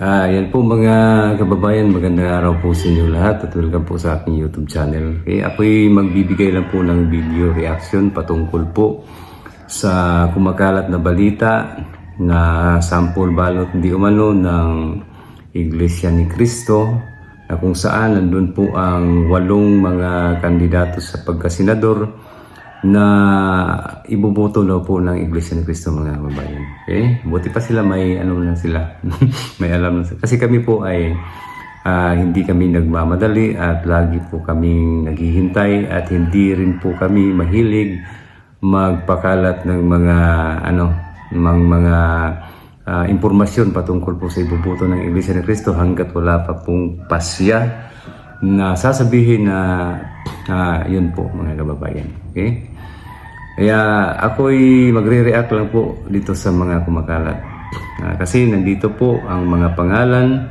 Ah, yan po mga kababayan, magandang araw po sa inyo lahat at welcome po sa aking YouTube channel. Okay, ako'y magbibigay lang po ng video reaction patungkol po sa kumakalat na balita na sample balot di umano ng Iglesia ni Cristo na kung saan nandun po ang walong mga kandidato sa pagkasenador na iboboto daw po ng Iglesia ni Cristo mga kababayan. Okay? Buti pa sila may ano na sila. may alam na sila. Kasi kami po ay ah, hindi kami nagmamadali at lagi po kaming naghihintay at hindi rin po kami mahilig magpakalat ng mga ano ng mga ah, impormasyon patungkol po sa iboboto ng Iglesia ni Cristo hanggat wala pa pong pasya na sasabihin na ah, yun po mga kababayan. Okay? Kaya ako'y magre-react lang po dito sa mga kumakalat. Ah, kasi nandito po ang mga pangalan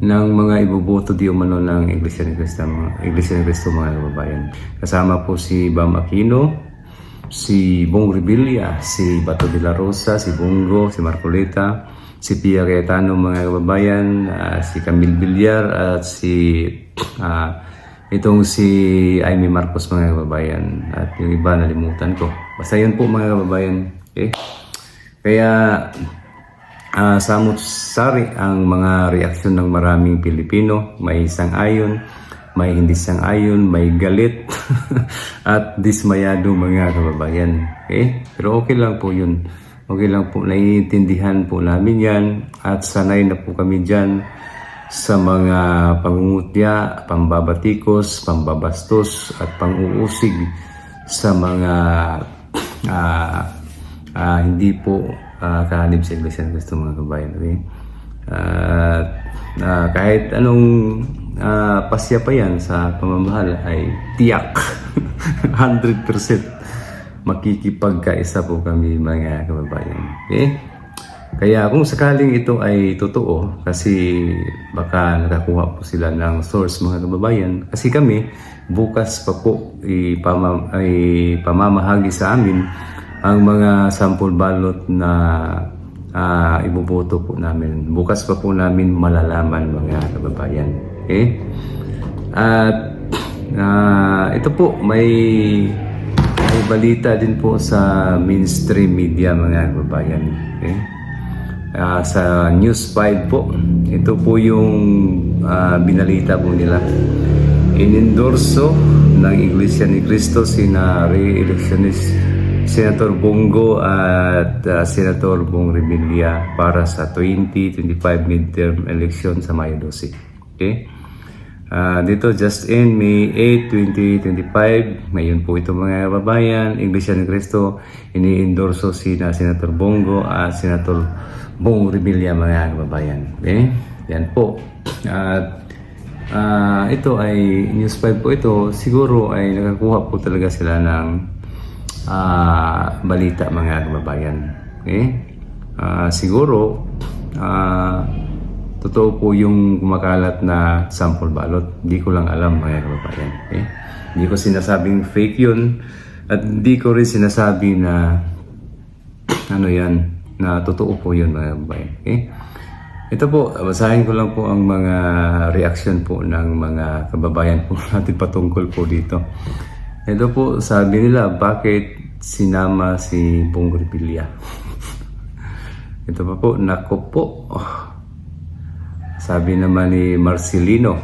ng mga iboboto di umano ng Iglesia ni Cristo, mga Iglesia ni Cristo mga kababayan. Kasama po si Bam Aquino, si Bong Revilla, si Bato de la Rosa, si Bongo, si Marcoleta, si Pia Cayetano mga kababayan, ah, si Camille Villar at si ah, itong si Amy Marcos mga kababayan at yung iba nalimutan ko. Basta yun po mga kababayan. Okay? Kaya ah samot-sari ang mga reaksyon ng maraming Pilipino. May sang-ayon, may hindi sang-ayon, may galit at dismayado mga kababayan. Okay? Pero okay lang po yun. Okay lang po, naiintindihan po namin yan at sanay na po kami dyan sa mga pangungutya, pambabatikos, pambabastos at panguusig sa mga ah, ah, hindi po uh, kahanib sa Iglesia ng Cristo mga kabayan. Okay? At ah, kahit anong ah, pasya pa yan sa pamamahal ay tiyak 100% makikipagkaisa po kami mga kababayan. Okay? Kaya kung sakaling ito ay totoo, kasi baka nakakuha po sila ng source mga kababayan, kasi kami bukas pa po ipama, ay pamamahagi sa amin ang mga sample ballot na ah, iboboto po namin. Bukas pa po namin malalaman mga kababayan. Okay? At ah, ito po may may balita din po sa mainstream media mga kababayan. Okay? Ah, sa News 5 po. Ito po yung ah, binalita po nila. Inendorso ng Iglesia ni Cristo sina re-electionist Senator Bongo at ah, Senator Bong Revilla para sa 2025 midterm election sa Mayo 12. Okay? Ah, dito just in May 8, 2025, ngayon po ito mga kababayan, Iglesia ni Cristo, ini-endorso si na Senator Bongo at Senator Bong Revilla mga kababayan. Okay? Yan po. At ah, ito ay News 5 po ito, siguro ay nakakuha po talaga sila ng ah, balita mga kababayan. Okay? Ah, siguro ah, totoo po yung kumakalat na sample balot. Hindi ko lang alam mga kababayan. Okay? Hindi ko sinasabing fake yun at hindi ko rin sinasabi na ano yan, na totoo po yun mga kababayan. Okay? Ito po, basahin ko lang po ang mga reaction po ng mga kababayan po natin patungkol po dito. Ito po, sabi nila, bakit sinama si Bong Revilla? Ito pa po, nako po. Sabi naman ni Marcelino,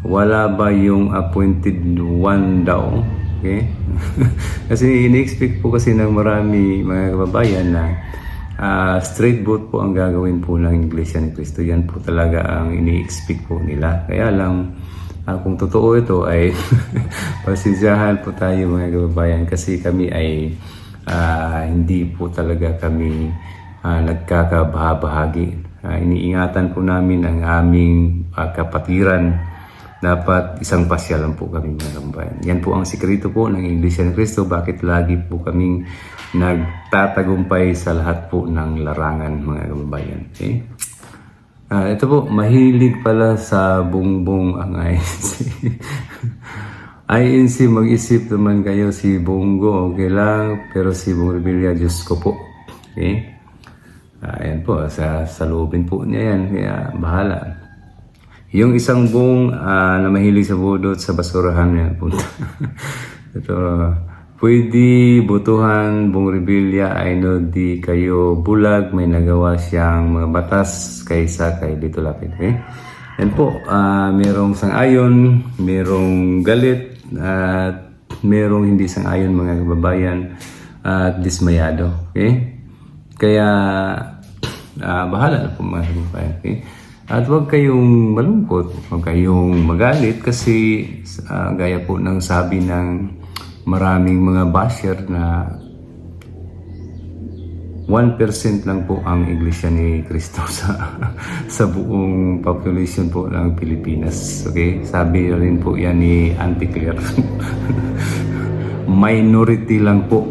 wala ba yung appointed one daw? Okay? kasi ini-expect po kasi ng marami mga kababayan na ah, straight vote po ang gagawin po ng Iglesia ni Cristo. Yan po talaga ang ini-expect po nila. Kaya lang, ah, kung totoo ito ay pasisyahan po tayo mga kababayan kasi kami ay ah, hindi po talaga kami ah, nagkakabahabahagi. Ah, iniingatan po namin ang aming ah, kapatiran. Dapat isang pasya lang po kami mga. Yan po ang sikreto po ng Iglesia ni Cristo. Bakit lagi po kaming nagtatagumpay sa lahat po ng larangan mga kababayan. Okay? Ah, ito po, mahilig pala sa bungbong ang INC. INC, mag-isip naman kayo si Bongo, okay lang. Pero si Bong Revilla, Diyos ko po. Okay? Ah, ayan po, sa, sa loobin po niya yan, kaya bahala. Yung isang buong ah, na mahilig sa budot sa basurahan yan po. Ito, pwede butuhan buong rebelya ay no di kayo bulag, may nagawa siyang mga batas kaysa kay Lito Lapid. Okay? Yan po, ah, merong sang-ayon, merong galit, at merong hindi sang-ayon mga kababayan at dismayado. Okay? Kaya, ah, bahala na po mga kababayan. At huwag kayong malungkot, huwag kayong magalit kasi ah, gaya po ng sabi ng maraming mga basher na 1% lang po ang Iglesia ni Cristo sa sa buong population po ng Pilipinas. Okay? Sabi rin po yan ni Auntie Claire. Minority lang po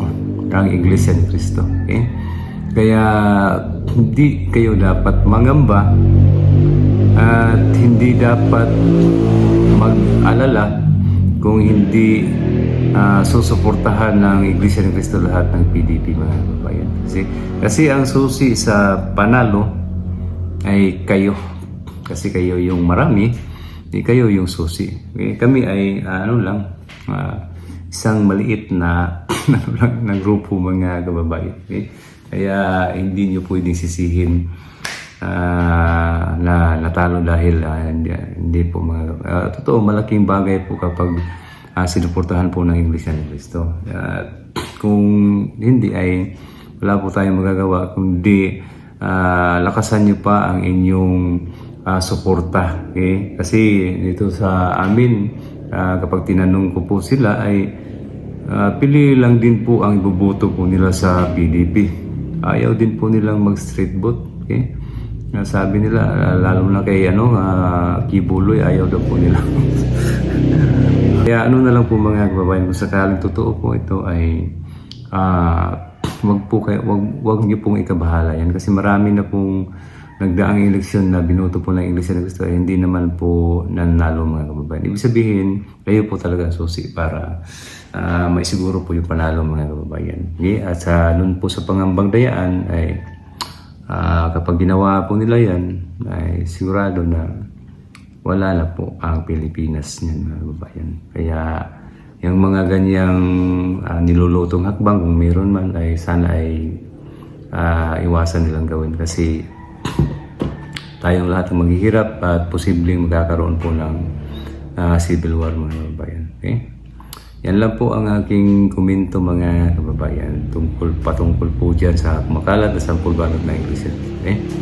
ang Iglesia ni Cristo. Okay? Kaya hindi kayo dapat mangamba at hindi dapat mag-alala kung hindi ah, susuportahan ng Iglesia ng Cristo lahat ng PDP mga kababayan. Kasi, kasi ang susi sa panalo ay kayo. Kasi kayo yung marami, di kayo yung susi. Okay? Kami ay ah, ano lang, ah, isang maliit na na grupo mga kababayan. Okay? Kaya hindi nyo pwedeng sisihin ah, na natalo dahil ah, hindi, hindi po mga ah, totoo malaking bagay po kapag ah, sinuportahan po ng Iglesia ni Cristo. At kung hindi ay wala po tayong magagawa kundi ah, lakasan niyo pa ang inyong ah, suporta. Okay? Kasi dito sa amin ah, kapag tinanong ko po sila ay ah, pili lang din po ang ibuboto po nila sa PDP. Ayaw din po nilang mag-street vote. Okay? Ah, Sabi nila, ah, lalo na kay ano, uh, Kibuloy, ayaw daw po nila. Kaya ano na lang po mga kababayan, kung sakaling totoo po ito ay ah, wag po kayo, wag, wag niyo pong ikabahala yan kasi marami na pong nagdaang eleksyon na binuto po ng Iglesia ng Cristo ay hindi naman po nanalo mga kababayan. Ibig sabihin, kayo po talaga susi para ah, maisiguro po yung panalo mga kababayan. Okay? At sa nun po sa pangambang dayaan ay Ah, kapag ginawa po nila yan, ay sigurado na wala na po ang Pilipinas niyan mga kababayan. Kaya yung mga ganyang ah, nilulutong hakbang kung meron man ay sana ay ah, iwasan nilang gawin kasi tayong lahat ang maghihirap at posibleng magkakaroon po ng ah, civil war mga kababayan. Okay? Yan lang po ang aking komento mga kababayan tungkol patungkol po dyan sa kumakalat na sampul balot na Iglesia. Okay?